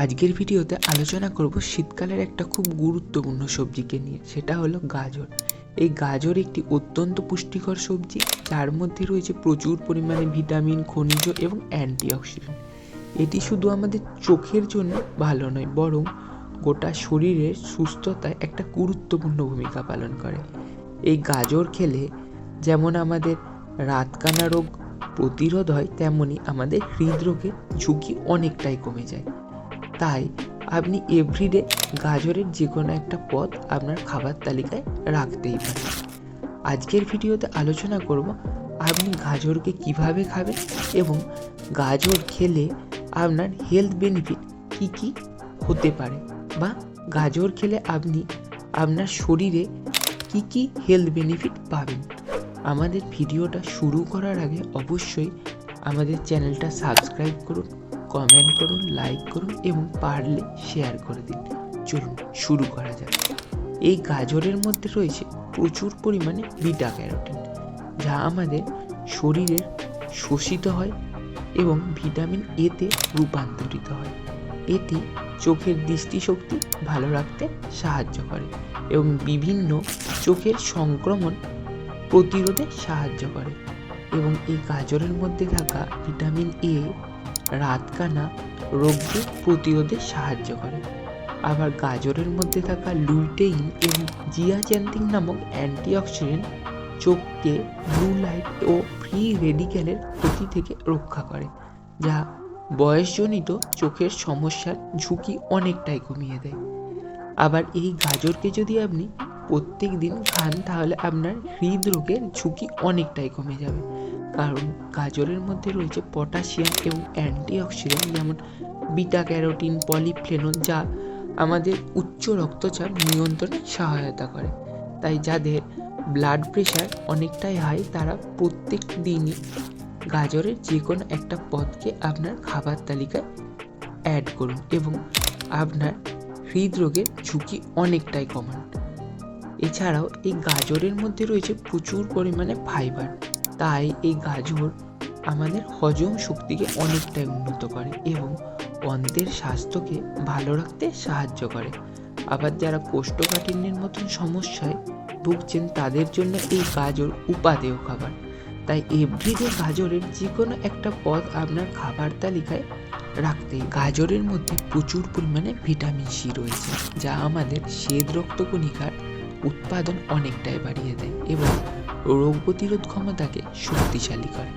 আজকের ভিডিওতে আলোচনা করব শীতকালের একটা খুব গুরুত্বপূর্ণ সবজিকে নিয়ে, সেটা হলো গাজর। এই গাজর একটি অত্যন্ত পুষ্টিকর সবজি, যার মধ্যে রয়েছে প্রচুর পরিমাণে ভিটামিন, খনিজ এবং অ্যান্টিঅক্সিডেন্ট। এটি শুধু আমাদের চোখের জন্য ভালো নয়, বরং গোটা শরীরের সুস্থতায় একটা গুরুত্বপূর্ণ ভূমিকা পালন করে। এই গাজর খেলে যেমন আমাদের রাতকানা রোগ প্রতিরোধ হয়, তেমনি আমাদের হৃদরোগের ঝুঁকি অনেকটাই কমে যায়। তাই আপনি এভরিডে গাজরের যে কোনো একটা পদ আপনার খাবার তালিকায় রাখতেই পারেন। আজকের ভিডিওতে আলোচনা করব আপনি গাজরকে কীভাবে খাবেন এবং গাজর খেলে আপনার হেলথ বেনিফিট কি কি হতে পারে বা গাজর খেলে আপনি আপনার শরীরে কি কি হেলথ বেনিফিট পাবেন। আমাদের ভিডিওটা শুরু করার আগে অবশ্যই আমাদের চ্যানেলটা সাবস্ক্রাইব করুন কমেন্ট করুন লাইক করুন এবং পারলে শেয়ার করে দিন। চলুন, শুরু করা যাক। এই গাজরের মধ্যে রয়েছে প্রচুর পরিমাণে বিটা ক্যারোটিন, যা আমাদের শরীরের শোষিত হয় এবং ভিটামিন এতে রূপান্তরিত হয়। এটি চোখের দৃষ্টিশক্তি ভালো রাখতে সাহায্য করে এবং বিভিন্ন চোখের সংক্রমণ প্রতিরোধে সাহায্য করে এবং এই গাজরের মধ্যে থাকা ভিটামিন এ রাতকানা রোগকে প্রতিরোধে সাহায্য করে। আবার গাজরের মধ্যে থাকা লুইটেইন এবং জিয়াচ্যান্থিন নামক অ্যান্টিঅক্সিডেন্ট চোখকে ব্লু লাইট ও ফ্রি রেডিক্যালের ক্ষতি থেকে রক্ষা করে, যা বয়সজনিত চোখের সমস্যার ঝুঁকি অনেকটাই কমিয়ে দেয়। আবার এই গাজরকে যদি আপনি প্রত্যেক দিন খান, তাহলে আপনার হৃদরোগের ঝুঁকি অনেকটাই কমে যাবে। কারণ গাজরের মধ্যে রয়েছে পটাশিয়াম এবং অ্যান্টিঅক্সিডেন্ট, যেমন বিটা ক্যারোটিন পলিফ্লেনন যা আমাদের উচ্চ রক্তচাপ নিয়ন্ত্রণে সহায়তা করে। তাই যাদের ব্লাড প্রেশার অনেকটাই হাই তারা প্রত্যেক দিনই গাজরের যে কোনো একটা পদকে আপনার খাবার তালিকায় অ্যাড করুন এবং আপনার হৃদরোগের ঝুঁকি অনেকটাই কমান। এছাড়াও এই গাজরের মধ্যে রয়েছে প্রচুর পরিমাণে ফাইবার তাই এই গাজর আমাদের হজম শক্তিকে অনেকটাই উন্নত করে এবং অন্ত্রের স্বাস্থ্যকে ভালো রাখতে সাহায্য করে। আবার যারা কোষ্ঠকাঠিন্যের মতন সমস্যায় ভুগছেন, তাদের জন্য এই গাজর উপাদেয় খাবার। তাই এভরিডে গাজরের যে কোনো একটা পদ আপনার খাবার তালিকায় রাখতে গাজরের মধ্যে প্রচুর পরিমাণে ভিটামিন সি রয়েছে, যা আমাদের শ্বেত রক্তকণিকার উৎপাদন অনেকটাই বাড়িয়ে দেয় এবং রোগ প্রতিরোধ ক্ষমতাকে শক্তিশালী করে।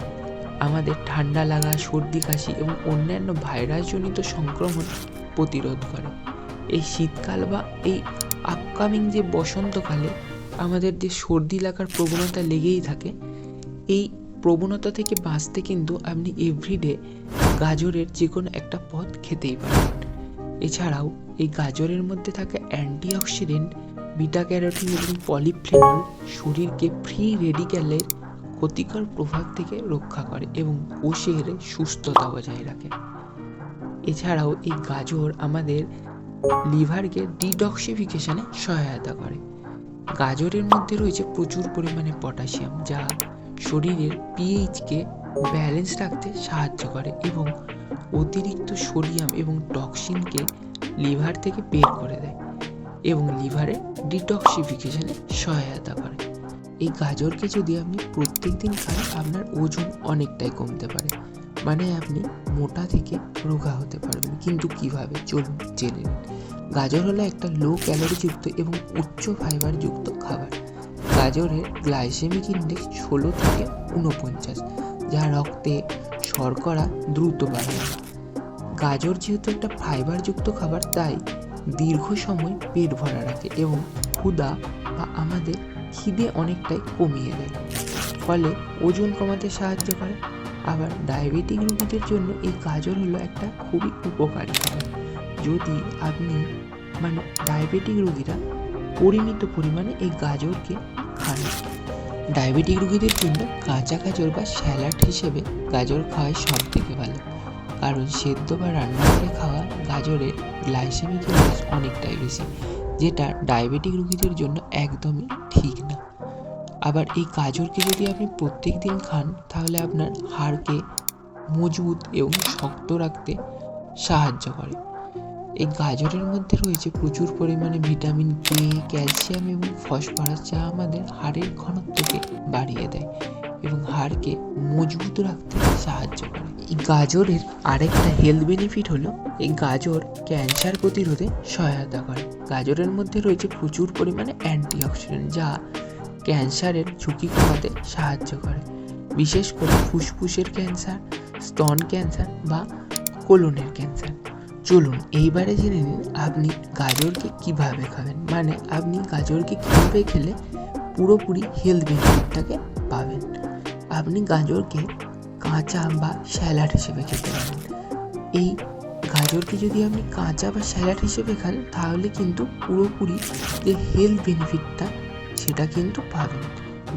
আমাদের ঠান্ডা লাগা, সর্দি, কাশি এবং অন্যান্য ভাইরাসজনিত সংক্রমণ প্রতিরোধ করে। এই শীতকাল বা এই আপকামিং যে বসন্তকালে আমাদের যে সর্দি লাগার প্রবণতা লেগেই থাকে, এই প্রবণতা থেকে বাঁচতে কিন্তু আপনি এভরিডে গাজরের যে কোনো একটা পদ খেতেই পারেন। এছাড়াও এই গাজরের মধ্যে থাকা অ্যান্টিঅক্সিডেন্ট বিটা ক্যারোটিন এবং পলিফ্লেনল শরীরকে ফ্রি রেডিক্যালের ক্ষতিকর প্রভাব থেকে রক্ষা করে এবং কোষের সুস্থতা বজায় রাখে। এছাড়াও এই গাজর আমাদের লিভারকে ডিডক্সিফিকেশনে সহায়তা করে। গাজরের মধ্যে রয়েছে প্রচুর পরিমাণে পটাশিয়াম, যা শরীরের পিএইচকে ব্যালেন্স রাখতে সাহায্য করে এবং অতিরিক্ত সোডিয়াম এবং টক্সিনকে লিভার থেকে বের করে দেয়। এবং লিভারে ডিটক্সিফিকেশনে সহায়তা করে। এই গাজরকে যদি আপনি প্রত্যেক দিন খান, আপনার ওজন অনেকটাই কমতে পারে। মানে আপনি মোটা থেকে রোগা হতে পারবেন। কিন্তু কীভাবে? চলুন জেনে নিন। গাজর হলো একটা লো ক্যালোরিযুক্ত এবং উচ্চ ফাইবারযুক্ত খাবার। গাজরের গ্লাইসেমিক ইন্ডেক্স ষোলো থেকে ঊনপঞ্চাশ, যা রক্তে শর্করা দ্রুত বাড়ায়। গাজর যেহেতু একটা ফাইবারযুক্ত খাবার, তাই দীর্ঘ সময় পেট ভরা রাখে এবং ক্ষুধা বা আমাদের খিদে অনেকটাই কমিয়ে দেয়। ফলে ওজন কমাতে সাহায্য করে। আবার ডায়াবেটিক রোগীদের জন্য এই গাজর হলো একটা খুবই উপকারী খাবার যদি আপনি মানে ডায়াবেটিক রোগীরা পরিমিত পরিমাণে এই গাজরকে খান। ডায়াবেটিক রোগীদের জন্য কাঁচা গাজর বা স্যালাড হিসেবে গাজর খাওয়াই সব থেকে ভালো। কারণ সেদ্ধ বা রান্না করে খাওয়া গাজরের গ্লাইসেমিক ইন্ডেক্স অনেকটাই বেশি, যেটা ডায়াবেটিক রোগীদের জন্য একদমই ঠিক না। আবার এই গাজরকে যদি আপনি প্রত্যেক দিন খান, তাহলে আপনার হাড়কে মজবুত এবং শক্ত রাখতে সাহায্য করে। এই গাজরের মধ্যে রয়েছে প্রচুর পরিমাণে ভিটামিন কে, ক্যালসিয়াম এবং ফসফরাস, যা আমাদের হাড়ের ঘনত্বকে বাড়িয়ে দেয়। এবং হাড়কে মজবুত রাখতে সাহায্য করে। এই গাজরের আরেকটা হেলথ বেনিফিট হলো, এই গাজর ক্যান্সার প্রতিরোধে সহায়তা করে। গাজরের মধ্যে রয়েছে প্রচুর পরিমাণে অ্যান্টিঅক্সিডেন্ট যা ক্যান্সারের ঝুঁকি কমাতে সাহায্য করে। বিশেষ করে ফুসফুসের ক্যান্সার, স্তন ক্যান্সার বা কোলনের ক্যান্সার। চলুন এইবারে জেনে নিন আপনি গাজরকে কীভাবে খাবেন। মানে আপনি গাজরকে কীভাবে খেলে পুরোপুরি হেলথ বেনিফিটটাকে পাবেন। আপনি গাজরকে কাঁচা বা স্যালাড হিসেবে খেতে পারেন। এই গাজরকে যদি আপনি কাঁচা বা স্যালাড হিসেবে খান, তাহলে কিন্তু পুরোপুরি যে হেলথ বেনিফিটটা সেটা কিন্তু পাবেন।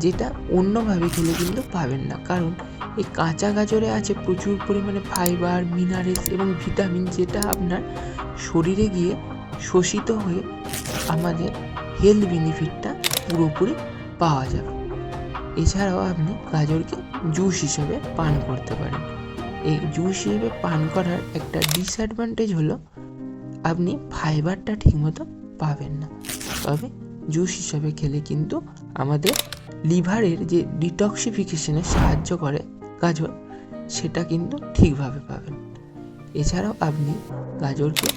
যেটা অন্যভাবে খেলে কিন্তু পাবেন না। কারণ এই কাঁচা গাজরে আছে প্রচুর পরিমাণে ফাইবার মিনারেলস এবং ভিটামিন যেটা আপনার শরীরে গিয়ে শোষিত হয়ে আমাদের হেলথ বেনিফিটটা পুরোপুরি পাওয়া যাবে। এছাড়াও আপনি গাজরকে জুস হিসেবে পান করতে পারেন। এই জুস হিসেবে পান করার একটা ডিসঅ্যাডভান্টেজ হলো, আপনি ফাইবারটা ঠিকমতো পাবেন না। তবে জুস হিসাবে খেলে কিন্তু আমাদের লিভারের যে ডিটক্সিফিকেশনে সাহায্য করে গাজর, সেটা কিন্তু ঠিকভাবে পাবেন। এছাড়াও আপনি গাজরকে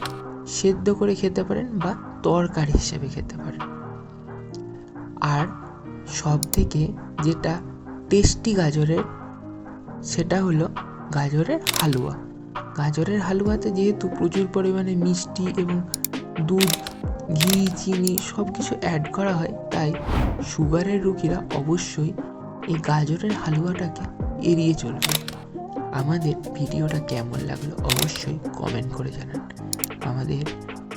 সেদ্ধ করে খেতে পারেন বা তরকারি হিসেবে খেতে পারেন। আর সব থেকে যেটা টেস্টি গাজরের, সেটা হলো গাজরের হালুয়া। গাজরের হালুয়াতে যেহেতু প্রচুর পরিমাণে মিষ্টি এবং দুধ, ঘি, চিনি সব কিছু অ্যাড করা হয়, তাই সুগারের রোগীরা অবশ্যই এই গাজরের হালুয়াটাকে এড়িয়ে চলবে। আমাদের ভিডিওটা কেমন লাগল অবশ্যই কমেন্ট করে জানান। আমাদের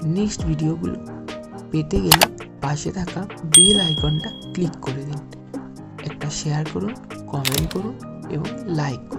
নেক্সট ভিডিওগুলো পেতে গেলে পাশে থাকা বেল আইকনটা ক্লিক করে দিন। একটা শেয়ার করুন কমেন্ট করুন এবং লাইক